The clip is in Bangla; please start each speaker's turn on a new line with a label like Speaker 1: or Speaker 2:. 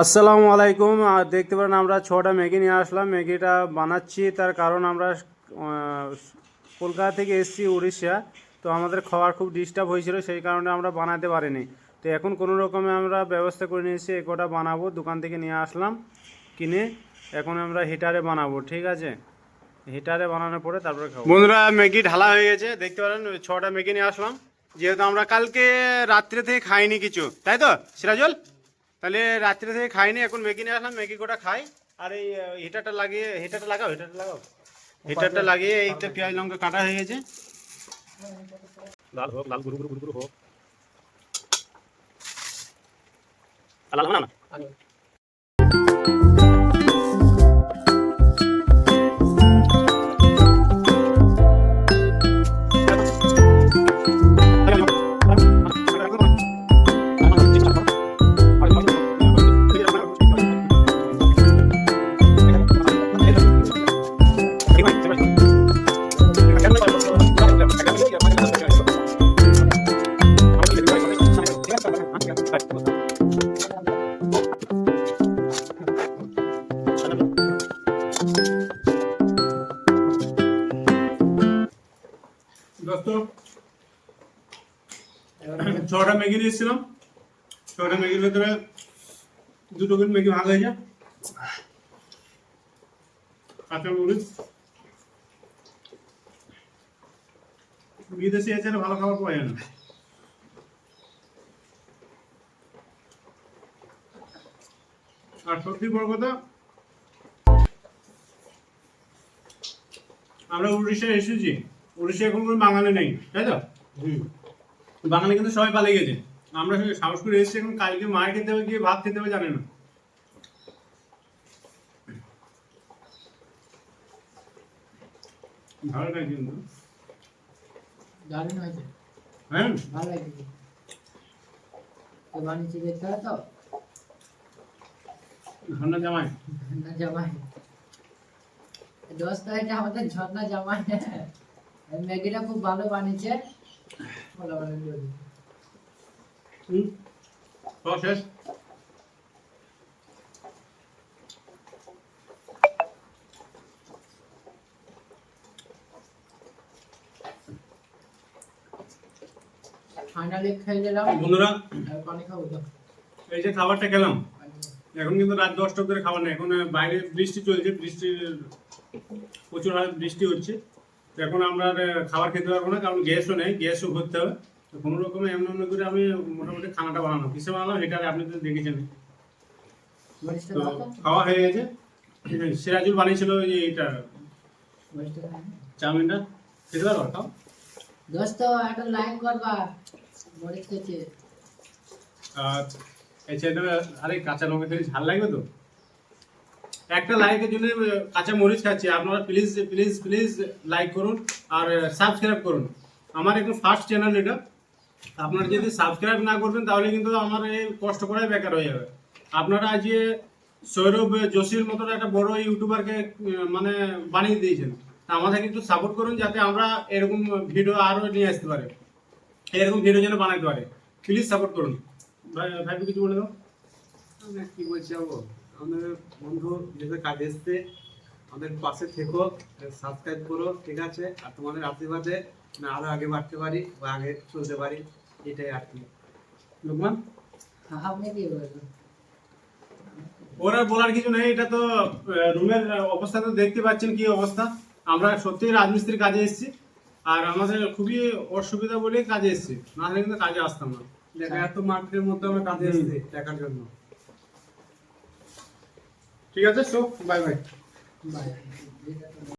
Speaker 1: আসসালামু আলাইকুম। দেখতে পারেন, আমরা ছটা ম্যাগি নিয়ে আসলাম। ম্যাগিটা বানাচ্ছি, তার কারণ আমরা কলকাতা থেকে এসেছি উড়িষ্যা। তো আমাদের খাওয়ার খুব ডিস্টার্ব হয়েছিল, সেই কারণে আমরা বানাতে পারিনি। তো এখন কোনো রকমে আমরা ব্যবস্থা করে নিয়েছি এ কটা বানাবো, দোকান থেকে নিয়ে আসলাম, কিনে এখন আমরা হিটারে বানাবো, ঠিক আছে? হিটারে বানানোর পরে তারপরে খাব। বন্ধুরা, ম্যাগি ঢালা হয়ে গেছে। দেখতে পারেন, ছটা ম্যাগি নিয়ে আসলাম। যেহেতু আমরা কালকে রাত্রে থেকে খাইনি কিছু, তাই তো, সিরাজল? তাহলে রাত্রে থেকে খাইনি এখন ম্যাগি নিয়ে আসলাম ম্যাগি কটা খাই। আর এই হিটারটা লাগিয়ে হিটারটা লাগাও হিটারটা লাগাও। হিটারটা লাগিয়ে এই তো পেঁয়াজ লঙ্কা কাটা হয়ে গেছে। লাল হোক লাল গুরু গুরু গুরু গুরু হোক। লাল হবে না? না ছটা ম্যাগি দিয়েছিলাম। ছটা ম্যাগির ভেতরে দুটো করে ম্যাগি ভাগ হয়ে যায়। কাঁচা মরিচ বিদেশে এসে ভালো খাবার পাওয়া যায় না? আর সত্যি বড় কথা আমরা উড়িষ্যায় এসেছি। উড়িষ্যায় এখন কোনো বাঙালি নেই তাই তো? বাঙালি কিন্তু সবাই পালিয়ে গেছে। আমরা সাহস করে এসেছি এখন কালকে মায়ের খেতে হবে গিয়ে ভাত খেতে হবে জানে না। ভালো লাগে কিন্তু।
Speaker 2: দারুণ হয়েছে।
Speaker 1: হ্যাঁ?
Speaker 2: ভালো লাগছে তো বানিয়েছি দেখতে তো?
Speaker 1: জামাই?
Speaker 2: ঝর্ণা জামাই। দোস্ত এটা আমাদের ঝর্ণা জামাই। ম্যাগিটা খুব ভালো বানিয়েছে। ভালো বানিয়েছে
Speaker 1: হুম? শেষ?
Speaker 2: ফাইনালি খেয়ে দিলাম
Speaker 1: বন্ধুরা
Speaker 2: পানি খাব
Speaker 1: এই যে খাবারটা খেলাম। এখন কিন্তু রাত দশটা করে খাবার নেই। এখন বাইরে বৃষ্টি চলছে বৃষ্টির প্রচুর হারে বৃষ্টি হচ্ছে। তো এখন আমরা খাবার খেতে পারব না কারণ গ্যাসও নেই গ্যাসও ভরতে হবে। তো কোনো রকমে এমন এমন করে আমি মোটামুটি খানাটা বানানো কিসে বানালাম এটারে আপনি তো দেখেছেন। তো খাওয়া হয়ে গেছে। সিরাজুল বানিয়েছিল যে এটা চাউমিনটা। খেতে পারব খাও?
Speaker 2: দোস্ত একটা লাইক করবা। মরিচ খেয়েছে
Speaker 1: আর এই আরে কাঁচা তো? একটা লাইকের জন্য কাঁচা মরিচ খাচ্ছি। আপনারা প্লিজ প্লিজ প্লিজ লাইক করুন আর সাবস্ক্রাইব করুন। আমার ফার্স্ট চ্যানেল এটা। আপনারা যদি সাবস্ক্রাইব না করবেন, তাহলে কিন্তু আমার এই কষ্ট করাই বেকার হয়ে যাবে। আপনারা আজ সৌরভ যোশীর মতন একটা বড় ইউটিউবারকে মানে বানিয়ে দিয়েছেন, তা আমাদেরকে একটু সাপোর্ট করুন যাতে আমরা এরকম ভিডিও আরও নিয়ে আসতে পারি। এরকম ভিডিও যেন বানাতে পারে। প্লিজ সাপোর্ট করুন। ভাই ভাই কিছু বলে দাও।
Speaker 3: আমরা কি বলছি যাব আমাদের বন্ধু যেটা কাজে এসছে আমাদের পাশে থেকো সাবস্ক্রাইব করো ঠিক আছে? আর তোমাদের আশীর্বাদে না আরও আগে বাড়তে পারি বা আগে চলতে পারি এটাই আর কি।
Speaker 1: লোকমান?
Speaker 2: আপনি কি বলবেন?
Speaker 1: ওর আর বলার কিছু নেই এটা তো রুমের অবস্থা তো দেখতে পাচ্ছেন কি অবস্থা। আমরা সত্যি রাজমিস্ত্রির কাজে এসেছি আর আমাদের খুবই অসুবিধা বলেই কাজে এসেছি না হলে কিন্তু কাজে আসতাম না।
Speaker 3: দেখা এত মার্কেটের মধ্যে আমরা কাজে এসছি টাকার জন্য।
Speaker 1: ঠিক আছে সো বাই বাই।
Speaker 2: বাই।